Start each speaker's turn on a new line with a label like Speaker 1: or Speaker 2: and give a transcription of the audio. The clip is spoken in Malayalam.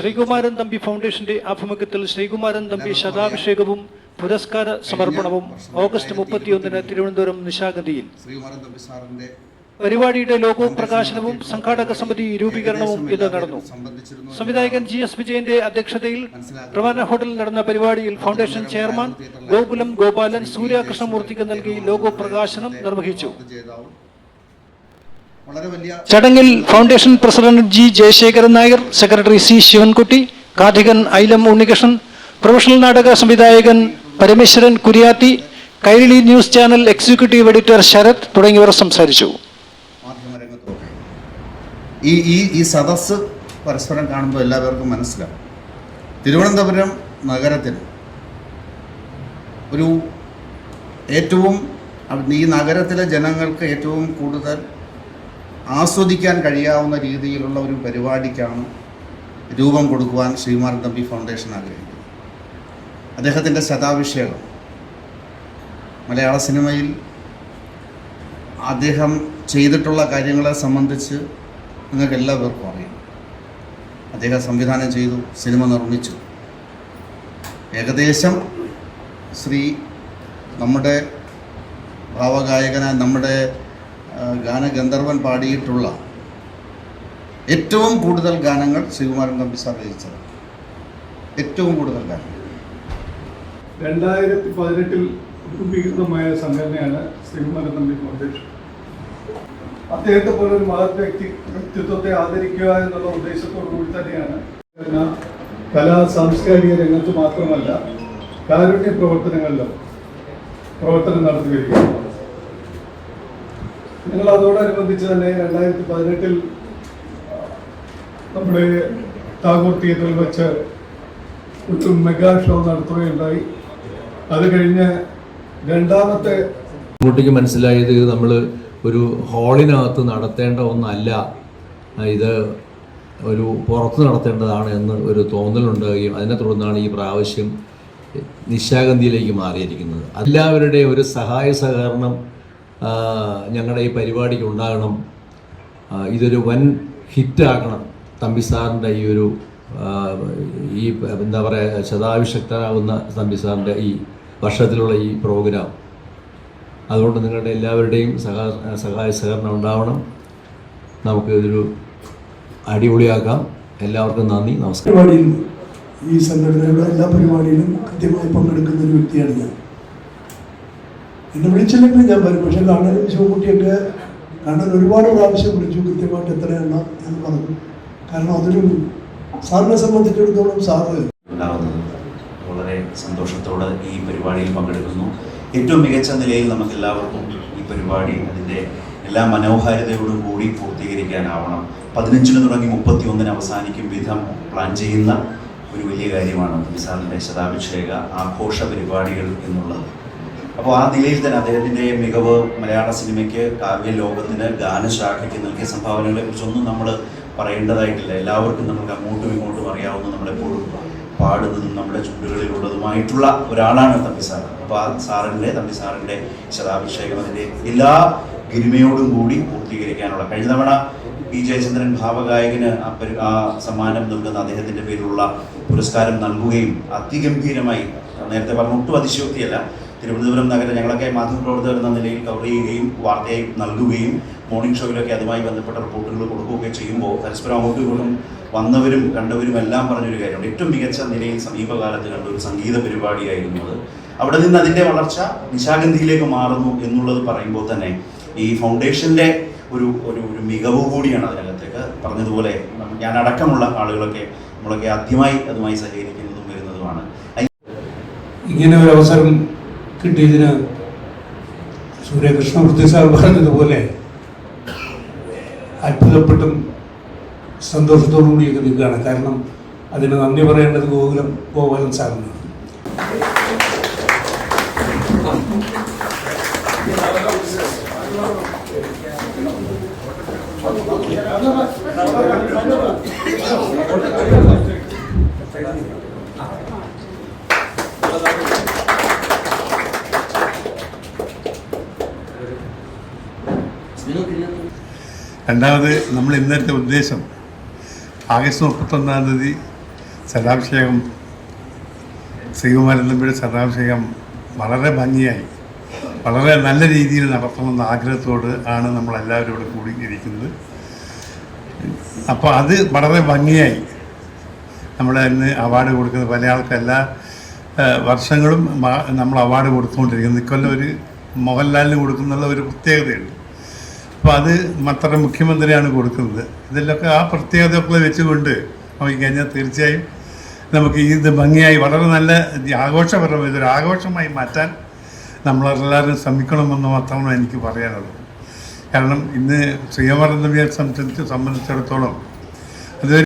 Speaker 1: ശ്രീകുമാരൻ തമ്പി ഫൗണ്ടേഷന്റെ ആഭിമുഖ്യത്തിൽ ശ്രീകുമാരൻ തമ്പി ശതാഭിഷേകവും പുരസ്കാര സമർപ്പണവും ഓഗസ്റ്റ് മുപ്പത്തിയൊന്നിന് തിരുവനന്തപുരം
Speaker 2: നിശാഗതിയിൽ
Speaker 1: പരിപാടിയുടെ ലോഗോ പ്രകാശനവും സംഘാടക സമിതി രൂപീകരണവും ഇത് നടന്നു. സംവിധായകൻ ജി എസ് വിജയന്റെ അധ്യക്ഷതയിൽ പ്രവാന ഹോട്ടലിൽ നടന്ന പരിപാടിയിൽ ഫൗണ്ടേഷൻ ചെയർമാൻ ഗോകുലം ഗോപാലൻ സൂര്യകൃഷ്ണമൂർത്തിക്ക് നൽകി ലോഗോ പ്രകാശനം നിർവഹിച്ചു. ചടങ്ങിൽ foundation president G Jayasekharan Nair secretary C Sivankutty Karthikan Ailam Unnikrishnan professional നാടക സംവിധായകൻ Parameswaran Kuryathi Kairali news channel executive editor Sarath തുടങ്ങിയവർ സംസാരിച്ചു.
Speaker 2: ഈ ഈ ഈ സദസ്സ് പരസ്പരം കാണുമ്പോൾ എല്ലാവർക്കും മനസ്സിലാവും. തിരുവനന്തപുരം നഗരത്തിൽ ഒരു ഏറ്റവും ഈ നഗരത്തിലെ ജനങ്ങൾക്ക് ഏറ്റവും കൂടുതൽ ആസ്വദിക്കാൻ കഴിയാവുന്ന രീതിയിലുള്ള ഒരു പരിപാടിക്കാണ് രൂപം കൊടുക്കുവാൻ ശ്രീമാൻ തമ്പി ഫൗണ്ടേഷൻ ആഗ്രഹിക്കുന്നത്. അദ്ദേഹത്തിന്റെ ശതാഭിഷേകം. മലയാള സിനിമയിൽ അദ്ദേഹം ചെയ്തിട്ടുള്ള കാര്യങ്ങളെ സംബന്ധിച്ച് നിങ്ങൾക്ക് എല്ലാവർക്കും അറിയാം. അദ്ദേഹം സംവിധാനം ചെയ്തു സിനിമ നിർമ്മിച്ചു. ഏകദേശം ശ്രീ നമ്മുടെ ഭാവഗായകനായ നമ്മുടെ ഗാനഗന്ധർവൻ പാടിയിട്ടുള്ള ഏറ്റവും കൂടുതൽ ഗാനങ്ങൾ ശ്രീകുമാരൻ തമ്പി സാർ രചിച്ചത്. ഏറ്റവും കൂടുതൽ ഗാനങ്ങൾ.
Speaker 3: രണ്ടായിരത്തി പതിനെട്ടിൽ രൂപീകൃതമായ സംഘടനയാണ് ശ്രീകുമാരൻ തമ്പി ഫൗണ്ടേഷൻ. അദ്ദേഹത്തെ പോലെ ഒരു മഹത് വ്യക്തി വ്യക്തിത്വത്തെ ആദരിക്കുക എന്നുള്ള ഉദ്ദേശത്തോടു കൂടി തന്നെയാണ് കലാ സാംസ്കാരിക രംഗത്ത് മാത്രമല്ല കാരുണ്യ പ്രവർത്തനങ്ങളിലും പ്രവർത്തനം നടത്തി വരികയാണ്. ഞങ്ങൾ അതോടനുബന്ധിച്ച് തന്നെ രണ്ടായിരത്തി പതിനെട്ടിൽ നമ്മുടെ ടാഗോർ തിയേറ്ററിൽ വെച്ച് ഒരു മെഗാ ഷോ നടത്തുകയുണ്ടായി. അത് കഴിഞ്ഞ് രണ്ടാമത്തെ
Speaker 4: കുട്ടിക്ക് മനസ്സിലായത് നമ്മൾ ഒരു ഹാളിനകത്ത് നടത്തേണ്ട ഒന്നല്ല ഇത് ഒരു പുറത്ത് നടത്തേണ്ടതാണ് എന്ന് ഒരു തോന്നലുണ്ടാകുകയും അതിനെ തുടർന്നാണ് ഈ പ്രാവശ്യം നിശാഗന്ധിയിലേക്ക് മാറിയിരിക്കുന്നത്. എല്ലാവരുടെയും ഒരു സഹായ സഹകരണം ഞങ്ങളുടെ ഈ പരിപാടിക്ക് ഉണ്ടാകണം. ഇതൊരു വൻ ഹിറ്റാക്കണം തമ്പി സാറിന്റെ ഈ ഒരു ഈ എന്താ പറയുക ശതാഭിഷക്തനാകുന്ന തമ്പി സാറിന്റെ ഈ വർഷത്തിലുള്ള ഈ പ്രോഗ്രാം. അതുകൊണ്ട് നിങ്ങളുടെ എല്ലാവരുടെയും സഹാ സഹായ സഹകരണം ഉണ്ടാവണം. നമുക്ക് ഇതൊരു അടിപൊളിയാക്കാം. എല്ലാവർക്കും നന്ദി നമസ്കാരം.
Speaker 5: പരിപാടിയിൽ ഈ സംഘടനയുടെ എല്ലാ പരിപാടിയിലും കൃത്യമായി പങ്കെടുക്കുന്ന ഒരു വ്യക്തിയാണ് ഞാൻ. എന്നെ വിളിച്ചില്ലെങ്കിൽ ഞാൻ വരും. പക്ഷെ കണ്ണൻ ശിവകുട്ടിയൊക്കെ കണ്ണൻ ഒരുപാട് പ്രാവശ്യം വിളിച്ചു. കൃത്യമായിട്ട് എത്രയാണ് എന്ന് പറഞ്ഞു. കാരണം അതൊരു സാറിനെ സംബന്ധിച്ചിടത്തോളം സാറ്
Speaker 6: വളരെ സന്തോഷത്തോടെ ഈ പരിപാടിയിൽ പങ്കെടുക്കുന്നു. ഏറ്റവും മികച്ച നിലയിൽ നമുക്ക് എല്ലാവർക്കും ഈ പരിപാടി അതിന്റെ എല്ലാ മനോഹാരിതയോടും കൂടി പൂർത്തീകരിക്കാനാവണം. പതിനഞ്ചിന് തുടങ്ങി മുപ്പത്തി ഒന്നിന് അവസാനിക്കും വിധം പ്ലാൻ ചെയ്യുന്ന ഒരു വലിയ കാര്യമാണ് നിസാറിന്റെ ശതാഭിഷേക ആഘോഷ പരിപാടികൾ എന്നുള്ളത്. അപ്പോൾ ആ നിലയിൽ തന്നെ അദ്ദേഹത്തിന്റെ മികവ് മലയാള സിനിമയ്ക്ക് കാവ്യ ലോകത്തിന് ഗാനശാഖയ്ക്ക് നൽകിയ സംഭാവനകളെ കുറിച്ചൊന്നും നമ്മൾ പറയേണ്ടതായിട്ടില്ല. എല്ലാവർക്കും നമുക്ക് അങ്ങോട്ടും ഇങ്ങോട്ടും അറിയാവുന്ന നമ്മളെപ്പോഴും പാടുന്നതും നമ്മുടെ ചുണ്ടുകളിലുള്ളതുമായിട്ടുള്ള ഒരാളാണ് തമ്പി സാർ അപ്പോൾ ആ സാറിന്റെ തമ്പി സാറിന്റെ ശതാഭിഷേകം അതിന്റെ എല്ലാ ഗരിമയോടും കൂടി പൂർത്തീകരിക്കാനുള്ള കഴിഞ്ഞ തവണ പി ജയചന്ദ്രൻ ഭാവഗായകന് ആ ആ സമ്മാനം നൽകുന്ന അദ്ദേഹത്തിന്റെ പേരിലുള്ള പുരസ്കാരം നൽകുകയും അതിഗംഭീരമായി നേരത്തെ പറഞ്ഞ ഒട്ടും അതിശയോക്തിയല്ല തിരുവനന്തപുരം നഗരം ഞങ്ങളൊക്കെ മാധ്യമപ്രവർത്തകർ എന്ന നിലയിൽ കവർ ചെയ്യുകയും വാർത്തയായി നൽകുകയും മോർണിംഗ് ഷോയിലൊക്കെ അതുമായി ബന്ധപ്പെട്ട റിപ്പോർട്ടുകൾ കൊടുക്കുകയൊക്കെ ചെയ്യുമ്പോൾ പരസ്പരം അങ്ങോട്ടും ഇങ്ങോട്ടും വന്നവരും കണ്ടവരും എല്ലാം പറഞ്ഞൊരു കാര്യമുണ്ട്. ഏറ്റവും മികച്ച നിലയിൽ സമീപകാലത്ത് കണ്ട ഒരു സംഗീത പരിപാടിയായിരുന്നു അത്. അവിടെ നിന്ന് അതിന്റെ വളർച്ച നിശാഗന്ധിയിലേക്ക് മാറുന്നു എന്നുള്ളത് പറയുമ്പോൾ തന്നെ ഈ ഫൗണ്ടേഷന്റെ ഒരു ഒരു ഒരു മികവ് കൂടിയാണ് അതിനകത്തേക്ക് പറഞ്ഞതുപോലെ ഞാൻ അടക്കമുള്ള ആളുകളൊക്കെ നമ്മളൊക്കെ ആദ്യമായി അതുമായി സഹകരിക്കുന്നതും വരുന്നതുമാണ്.
Speaker 5: ഇങ്ങനെ ഒരു അവസരം കിട്ടിയതിന് സൂര്യകൃഷ്ണമൂർത്തി സാർ പറഞ്ഞതുപോലെ അത്ഭുതപ്പെട്ടും സന്തോഷത്തോടു കൂടിയൊക്കെ നിൽക്കുകയാണ്. കാരണം അതിന് നന്ദി പറയേണ്ടത് ഗോകുലം ഗോപാലൻ സാറിനാണ്.
Speaker 7: രണ്ടാമത് നമ്മൾ ഇന്നത്തെ ഉദ്ദേശം ആഗസ്റ്റ് മുപ്പത്തൊന്നാം തീയതി
Speaker 3: ശതാഭിഷേകം ശ്രീകുമാരൻ തമ്പിയുടെ ശതാഭിഷേകം വളരെ ഭംഗിയായി വളരെ നല്ല രീതിയിൽ നടത്തണമെന്ന ആഗ്രഹത്തോട് ആണ് നമ്മളെല്ലാവരും ഇവിടെ കൂടിയിരിക്കുന്നത് അപ്പോൾ അത് വളരെ ഭംഗിയായി നമ്മൾ ഇന്ന് അവാർഡ് കൊടുക്കുന്ന പല ആൾക്ക് എല്ലാ വർഷങ്ങളും നമ്മൾ അവാർഡ് കൊടുത്തുകൊണ്ടിരിക്കുന്നത് ഇക്കൊല്ലം ഒരു മോഹൻലാലിന് കൊടുക്കുന്നുള്ള ഒരു പ്രത്യേകതയുണ്ട്. അപ്പോൾ അത് മത്ര മുഖ്യമന്ത്രിയാണ് കൊടുക്കുന്നത്. ഇതിലൊക്കെ ആ പ്രത്യേകതകളെ വെച്ചുകൊണ്ട് നോക്കിക്കഴിഞ്ഞാൽ തീർച്ചയായും നമുക്ക് ഇത് ഭംഗിയായി വളരെ നല്ല ആഘോഷപരമായി ഇതൊരു ആഘോഷമായി മാറ്റാൻ നമ്മളെല്ലാവരും ശ്രമിക്കണമെന്ന് മാത്രമാണ് എനിക്ക് പറയാനുള്ളത്. കാരണം ഇന്ന് ശ്രീകുമാരൻ സംബന്ധിച്ച് സംബന്ധിച്ചിടത്തോളം അത്